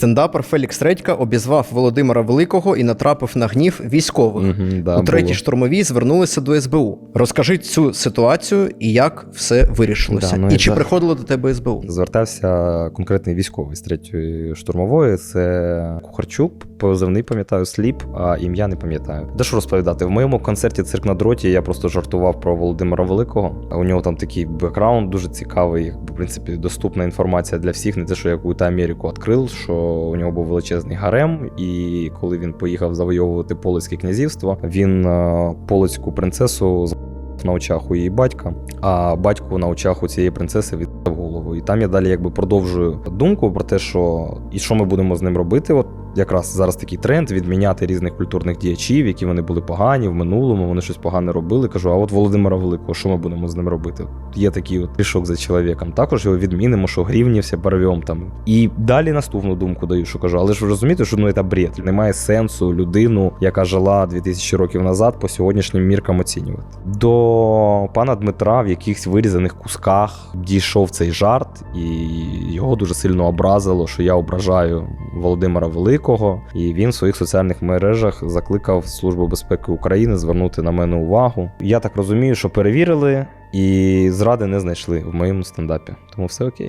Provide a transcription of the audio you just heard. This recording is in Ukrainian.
Стендапер Фелікс Редька обізвав Володимира Великого і натрапив на гнів військових. Угу, да, У третій було. штурмовій звернулися до СБУ. Розкажи цю ситуацію і як все вирішилося. Да, ну і чи да. приходило до тебе СБУ? Звертався конкретний військовий з третьої штурмової. Це Кухарчук, позивний пам'ятаю, сліп, а ім'я не пам'ятаю. Де що розповідати? В моєму концерті цирк на дроті я просто жартував про Володимира Великого. У нього там такий бекграунд дуже цікавий. В принципі, доступна інформація для всіх. Не те, що як у Америку відкрив, що у нього був величезний гарем, і коли він поїхав завойовувати Полоцьке князівство, він е, полоцьку принцесу на очах у її батька, а батьку на очах у цієї принцеси віддав голову. І там я далі якби продовжую думку про те, що і що ми будемо з ним робити. От якраз зараз такий тренд відміняти різних культурних діячів, які вони були погані в минулому, вони щось погане робили. Кажу, а от Володимира Великого, що ми будемо з ним робити? Є такий от пішок за чоловіком. Також його відмінимо, що грівнівся, порвем там. І далі наступну думку даю, що кажу, але ж ви розумієте, що ну це бред. Немає сенсу людину, яка жила 2000 років назад, по сьогоднішнім міркам оцінювати. До пана Дмитра в якихось вирізаних кусках дійшов цей жарт, і його дуже сильно образило, що я ображаю Володимира Великого. І він в своїх соціальних мережах закликав Службу безпеки України звернути на мене увагу. Я так розумію, що перевірили і зради не знайшли в моєму стендапі. Тому все окей.